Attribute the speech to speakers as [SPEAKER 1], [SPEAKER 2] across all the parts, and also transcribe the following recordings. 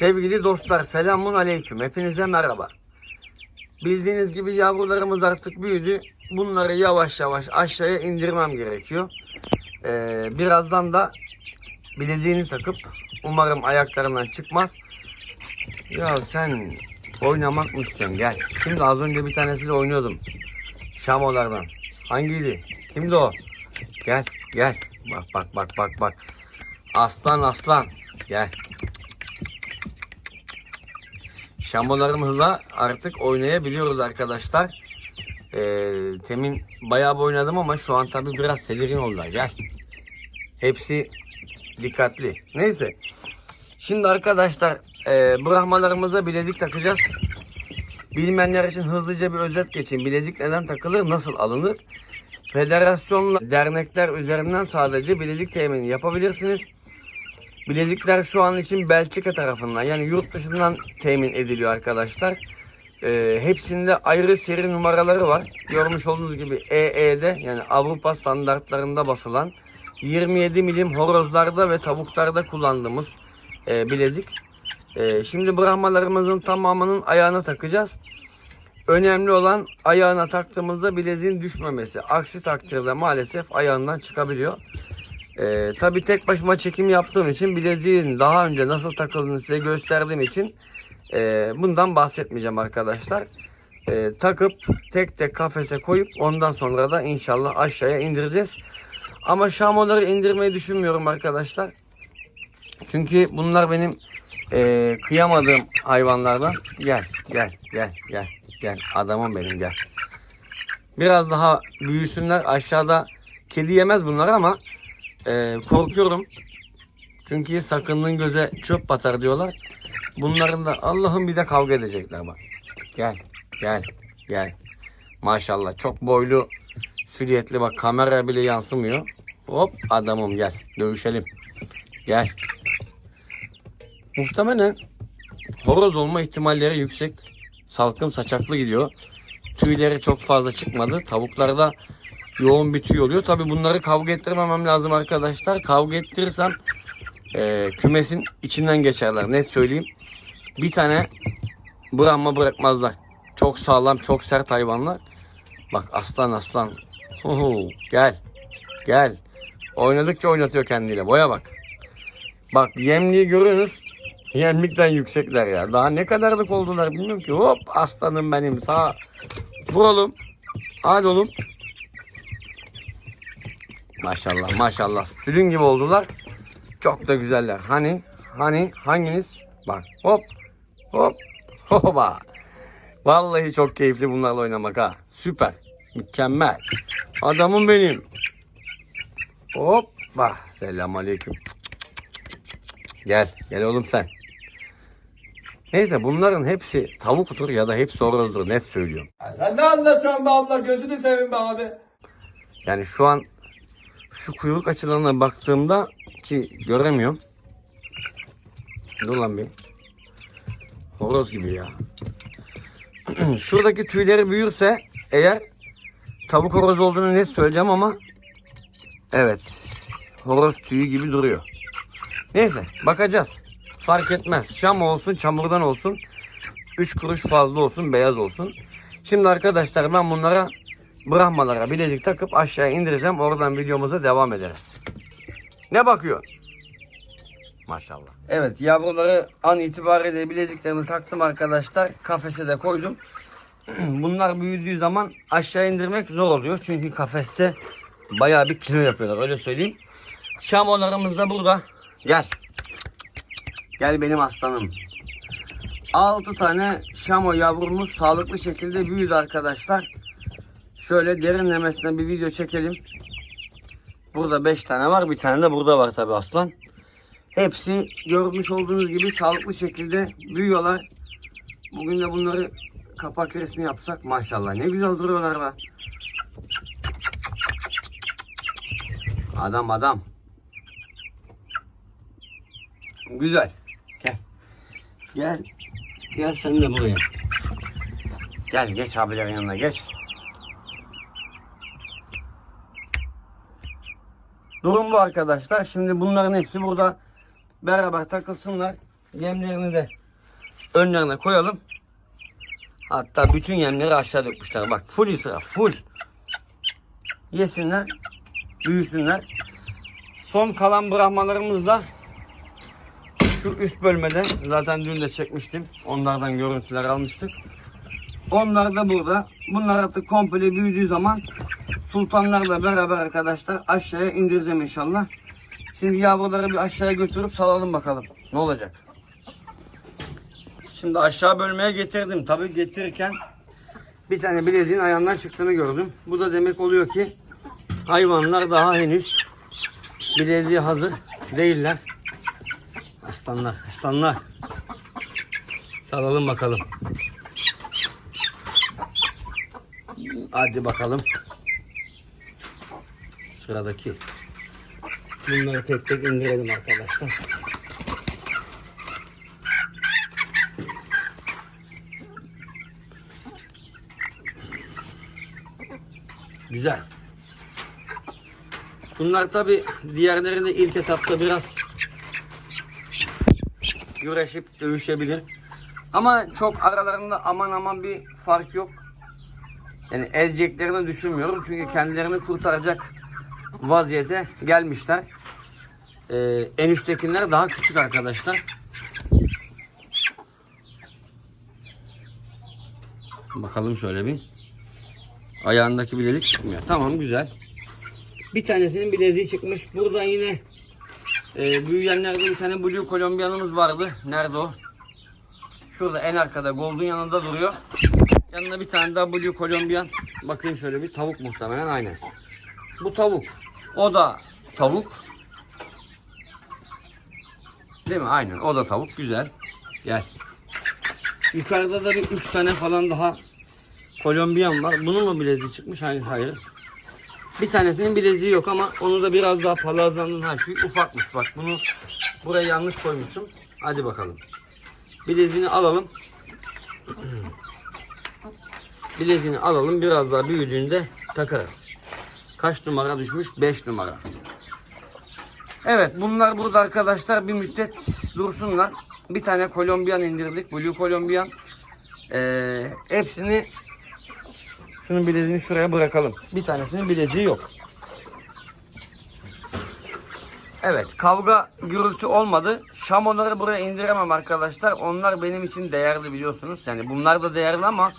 [SPEAKER 1] Sevgili dostlar selamun aleyküm. Hepinize merhaba. Bildiğiniz gibi yavrularımız artık büyüdü. Bunları yavaş yavaş aşağıya indirmem gerekiyor. Ee, birazdan da bileziğini takıp umarım ayaklarından çıkmaz. Ya sen oynamak mı istiyorsun gel. Şimdi az önce bir tanesiyle oynuyordum. Şamolardan. Hangiydi? Kimdi o? Gel gel. Bak bak bak bak bak. Aslan aslan. Gel şambolarımızla artık oynayabiliyoruz arkadaşlar. Ee, temin bayağı bir oynadım ama şu an tabi biraz tedirgin oldular. Gel. Hepsi dikkatli. Neyse. Şimdi arkadaşlar e, brahmalarımıza bilezik takacağız. Bilmeyenler için hızlıca bir özet geçeyim. Bilezik neden takılır, nasıl alınır? Federasyonla dernekler üzerinden sadece bilezik temini yapabilirsiniz. Bilezikler şu an için Belçika tarafından yani yurt dışından temin ediliyor arkadaşlar. E, hepsinde ayrı seri numaraları var. Görmüş olduğunuz gibi EE'de yani Avrupa standartlarında basılan 27 milim horozlarda ve tavuklarda kullandığımız e, bilezik. E, şimdi brahmalarımızın tamamının ayağına takacağız. Önemli olan ayağına taktığımızda bileziğin düşmemesi. Aksi takdirde maalesef ayağından çıkabiliyor. Ee, tabii tek başıma çekim yaptığım için bileziğin daha önce nasıl takıldığını size gösterdiğim için e, bundan bahsetmeyeceğim arkadaşlar. E, takıp tek tek kafese koyup ondan sonra da inşallah aşağıya indireceğiz. Ama şamoları indirmeyi düşünmüyorum arkadaşlar. Çünkü bunlar benim e, kıyamadığım hayvanlardan. Gel gel gel gel gel adamım benim gel. Biraz daha büyüsünler aşağıda kedi yemez bunlar ama ee, korkuyorum. Çünkü sakının göze çöp batar diyorlar. Bunların da Allah'ın bir de kavga edecekler bak. Gel, gel, gel. Maşallah çok boylu, süriyetli bak kamera bile yansımıyor. Hop adamım gel, dövüşelim. Gel. Muhtemelen horoz olma ihtimalleri yüksek. Salkım saçaklı gidiyor. Tüyleri çok fazla çıkmadı. Tavuklarda yoğun bir tüy oluyor. Tabi bunları kavga ettirmemem lazım arkadaşlar. Kavga ettirirsem e, kümesin içinden geçerler. Net söyleyeyim. Bir tane bırakma bırakmazlar. Çok sağlam, çok sert hayvanlar. Bak aslan aslan. Huhu, gel. Gel. Oynadıkça oynatıyor kendiyle. Boya bak. Bak yemliği görüyorsunuz. Yemlikten yüksekler ya. Daha ne kadarlık oldular bilmiyorum ki. Hop aslanım benim sağ. Vur oğlum. Hadi oğlum. Maşallah maşallah sürün gibi oldular. Çok da güzeller. Hani hani hanginiz? Bak hop hop hopa. Vallahi çok keyifli bunlarla oynamak ha. Süper. Mükemmel. Adamım benim. Hop. Bah. Selam aleyküm. Gel. Gel oğlum sen. Neyse bunların hepsi tavuktur ya da hepsi oraldır. Net söylüyorum. Ya sen ne anlatıyorsun be abla? Gözünü seveyim be abi. Yani şu an şu kuyruk açılarına baktığımda ki göremiyorum. Dur lan bir. Horoz gibi ya. Şuradaki tüyleri büyürse eğer tavuk horoz olduğunu ne söyleyeceğim ama evet horoz tüyü gibi duruyor. Neyse bakacağız. Fark etmez. Şam olsun çamurdan olsun. 3 kuruş fazla olsun beyaz olsun. Şimdi arkadaşlar ben bunlara Brahmalara bilezik takıp aşağıya indireceğim. Oradan videomuza devam ederiz. Ne bakıyor? Maşallah. Evet yavruları an itibariyle bileziklerini taktım arkadaşlar. Kafese de koydum. Bunlar büyüdüğü zaman aşağı indirmek zor oluyor. Çünkü kafeste bayağı bir kilo yapıyorlar öyle söyleyeyim. Şamonlarımız da burada. Gel. Gel benim aslanım. 6 tane şamo yavrumuz sağlıklı şekilde büyüdü arkadaşlar. Şöyle derinlemesine bir video çekelim. Burada 5 tane var. Bir tane de burada var tabi aslan. Hepsi görmüş olduğunuz gibi sağlıklı şekilde büyüyorlar. Bugün de bunları kapak resmi yapsak maşallah. Ne güzel duruyorlar be. Adam adam. Güzel. Gel. Gel. Gel sen de buraya. Gel geç abilerin yanına geç. Durum bu arkadaşlar. Şimdi bunların hepsi burada beraber takılsınlar. Yemlerini de önlerine koyalım. Hatta bütün yemleri aşağı dökmüşler. Bak full israf full. Yesinler. Büyüsünler. Son kalan brahmalarımız da şu üst bölmede zaten dün de çekmiştim. Onlardan görüntüler almıştık. Onlar da burada. Bunlar artık komple büyüdüğü zaman sultanlarla beraber arkadaşlar aşağıya indireceğim inşallah. Şimdi yavruları bir aşağıya götürüp salalım bakalım ne olacak. Şimdi aşağı bölmeye getirdim. Tabi getirirken bir tane bileziğin ayağından çıktığını gördüm. Bu da demek oluyor ki hayvanlar daha henüz bileziği hazır değiller. Aslanlar, aslanlar. Salalım bakalım. Hadi bakalım sıradaki. Bunları tek tek indirelim arkadaşlar. Güzel. Bunlar tabi diğerlerinde ilk etapta biraz güreşip dövüşebilir. Ama çok aralarında aman aman bir fark yok. Yani ezeceklerini düşünmüyorum. Çünkü kendilerini kurtaracak vaziyete gelmişler. Ee, en üsttekiler daha küçük arkadaşlar. Bakalım şöyle bir. Ayağındaki bilezik çıkmıyor. Tamam güzel. Bir tanesinin bileziği çıkmış. Burada yine e, büyüyenlerde bir tane Blue Kolombiyanımız vardı. Nerede o? Şurada en arkada Gold'un yanında duruyor. Yanına bir tane daha Blue Kolombiyan. Bakayım şöyle bir tavuk muhtemelen aynen. Bu tavuk. O da tavuk. Değil mi? Aynen. O da tavuk. Güzel. Gel. Yukarıda da bir üç tane falan daha Kolombiyan var. Bunun mu bileziği çıkmış? Hayır, hayır. Bir tanesinin bileziği yok ama onu da biraz daha palazlandın. Ha şu ufakmış bak. Bunu buraya yanlış koymuşum. Hadi bakalım. Bileziğini alalım. bileziğini alalım. Biraz daha büyüdüğünde takarız. Kaç numara düşmüş? 5 numara. Evet bunlar burada arkadaşlar bir müddet dursunlar. Bir tane Kolombiyan indirdik. Blue Kolombiyan. Ee, hepsini şunun bileziğini şuraya bırakalım. Bir tanesinin bileziği yok. Evet kavga gürültü olmadı. Şamonları buraya indiremem arkadaşlar. Onlar benim için değerli biliyorsunuz. Yani bunlar da değerli ama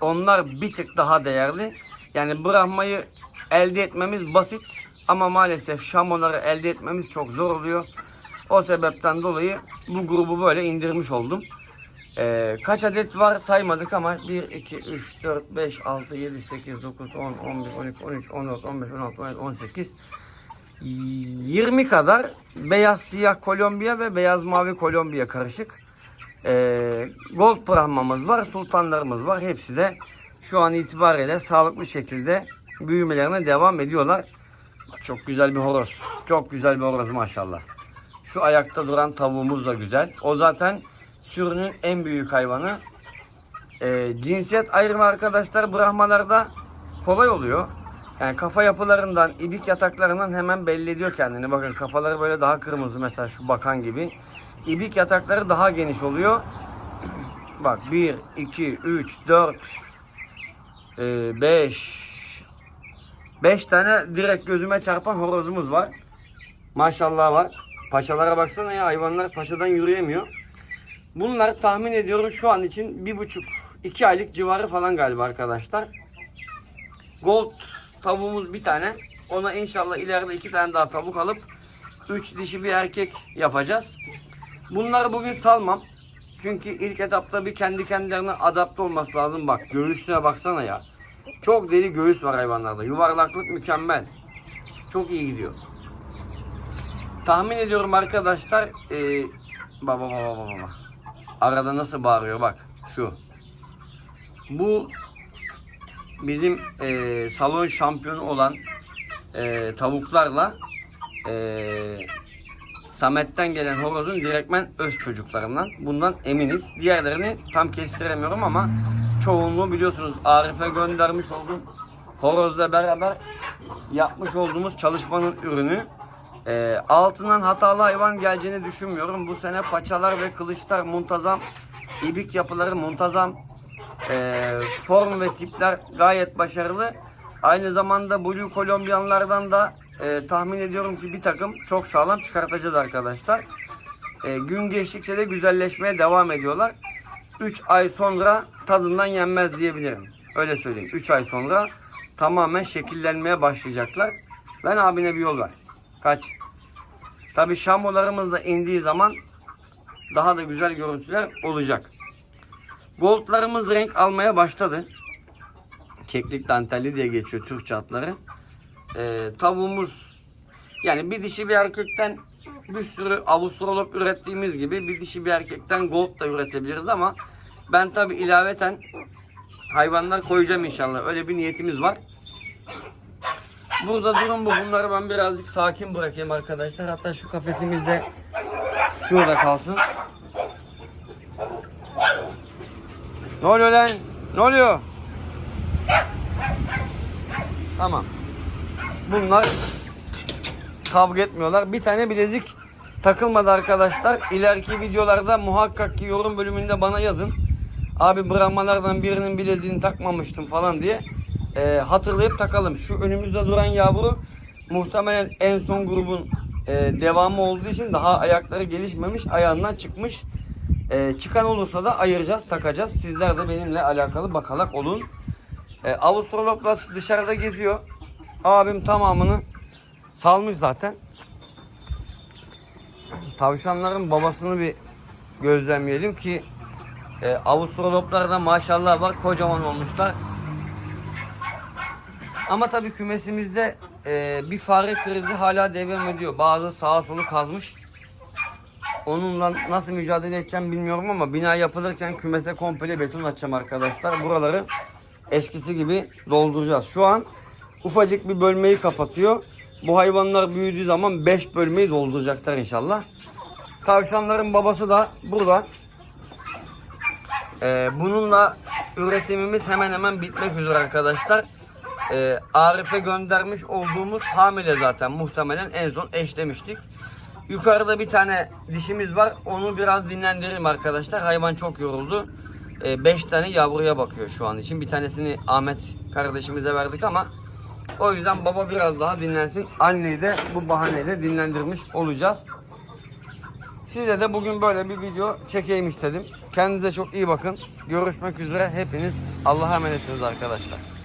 [SPEAKER 1] onlar bir tık daha değerli. Yani Brahma'yı elde etmemiz basit ama maalesef şamoları elde etmemiz çok zor oluyor. O sebepten dolayı bu grubu böyle indirmiş oldum. Ee, kaç adet var saymadık ama 1, 2, 3, 4, 5, 6, 7, 8, 9, 10, 11, 12, 13, 14, 15, 16, 17, 18, 20 kadar beyaz siyah Kolombiya ve beyaz mavi Kolombiya karışık. Ee, gold Brahma'mız var, sultanlarımız var. Hepsi de şu an itibariyle sağlıklı şekilde büyümelerine devam ediyorlar. Çok güzel bir horoz. Çok güzel bir horoz maşallah. Şu ayakta duran tavuğumuz da güzel. O zaten sürünün en büyük hayvanı. E, cinsiyet ayrımı arkadaşlar Brahmalarda kolay oluyor. Yani kafa yapılarından, ibik yataklarından hemen belli ediyor kendini. Bakın kafaları böyle daha kırmızı mesela şu bakan gibi. İbik yatakları daha geniş oluyor. Bak 1, 2, 3, 4, 5, 5 tane direkt gözüme çarpan horozumuz var. Maşallah var. Paçalara baksana ya hayvanlar paçadan yürüyemiyor. Bunlar tahmin ediyorum şu an için bir buçuk iki aylık civarı falan galiba arkadaşlar. Gold tavuğumuz bir tane. Ona inşallah ileride iki tane daha tavuk alıp üç dişi bir erkek yapacağız. Bunları bugün salmam. Çünkü ilk etapta bir kendi kendilerine adapte olması lazım. Bak göğüsüne baksana ya. Çok deli göğüs var hayvanlarda. Yuvarlaklık mükemmel. Çok iyi gidiyor. Tahmin ediyorum arkadaşlar. E, baba baba baba baba. Arada nasıl bağırıyor bak. Şu. Bu bizim e, salon şampiyonu olan e, tavuklarla e, Samet'ten gelen horozun direktmen öz çocuklarından. Bundan eminiz. Diğerlerini tam kestiremiyorum ama çoğunluğu biliyorsunuz Arif'e göndermiş olduğum horozla beraber yapmış olduğumuz çalışmanın ürünü. E, altından hatalı hayvan geleceğini düşünmüyorum. Bu sene paçalar ve kılıçlar muntazam, ibik yapıları muntazam, e, form ve tipler gayet başarılı. Aynı zamanda Blue Kolombiyanlardan da e, tahmin ediyorum ki bir takım çok sağlam çıkartacağız arkadaşlar. E, gün geçtikçe de güzelleşmeye devam ediyorlar. 3 ay sonra tadından yenmez diyebilirim. Öyle söyleyeyim. 3 ay sonra tamamen şekillenmeye başlayacaklar. Lan abine bir yol ver. Kaç. Tabi şambolarımız da indiği zaman daha da güzel görüntüler olacak. Goldlarımız renk almaya başladı. Keklik dantelli diye geçiyor Türkçe atları. Ee, tavuğumuz yani bir dişi bir erkekten bir sürü avustralop ürettiğimiz gibi bir dişi bir erkekten gold da üretebiliriz ama ben tabi ilaveten hayvanlar koyacağım inşallah. Öyle bir niyetimiz var. Burada durum bu. Bunları ben birazcık sakin bırakayım arkadaşlar. Hatta şu kafesimiz de şurada kalsın. Ne oluyor lan? Ne oluyor? Tamam. Bunlar kavga etmiyorlar. Bir tane bilezik takılmadı arkadaşlar. İleriki videolarda muhakkak ki yorum bölümünde bana yazın. Abi bramalardan birinin bileziğini takmamıştım falan diye. E, hatırlayıp takalım. Şu önümüzde duran yavru muhtemelen en son grubun e, devamı olduğu için daha ayakları gelişmemiş. Ayağından çıkmış. E, çıkan olursa da ayıracağız, takacağız. Sizler de benimle alakalı bakalak olun. E, Avustraloplas dışarıda geziyor. Abim tamamını Salmış zaten. Tavşanların babasını bir gözlemleyelim ki e, Avustraloplar da maşallah var kocaman olmuşlar. Ama tabii kümesimizde e, bir fare krizi hala devam ediyor. Bazı sağa solu kazmış. Onunla nasıl mücadele edeceğim bilmiyorum ama bina yapılırken kümese komple beton açacağım arkadaşlar. Buraları eskisi gibi dolduracağız. Şu an ufacık bir bölmeyi kapatıyor. Bu hayvanlar büyüdüğü zaman 5 bölmeyi dolduracaklar inşallah. Tavşanların babası da burada. Ee, bununla üretimimiz hemen hemen bitmek üzere arkadaşlar. Ee, Arif'e göndermiş olduğumuz hamile zaten muhtemelen en son eşlemiştik. Yukarıda bir tane dişimiz var. Onu biraz dinlendiririm arkadaşlar. Hayvan çok yoruldu. 5 ee, tane yavruya bakıyor şu an için. Bir tanesini Ahmet kardeşimize verdik ama o yüzden baba biraz daha dinlensin. Anneyi de bu bahaneyle dinlendirmiş olacağız. Size de bugün böyle bir video çekeyim istedim. Kendinize çok iyi bakın. Görüşmek üzere. Hepiniz Allah'a emanetsiniz arkadaşlar.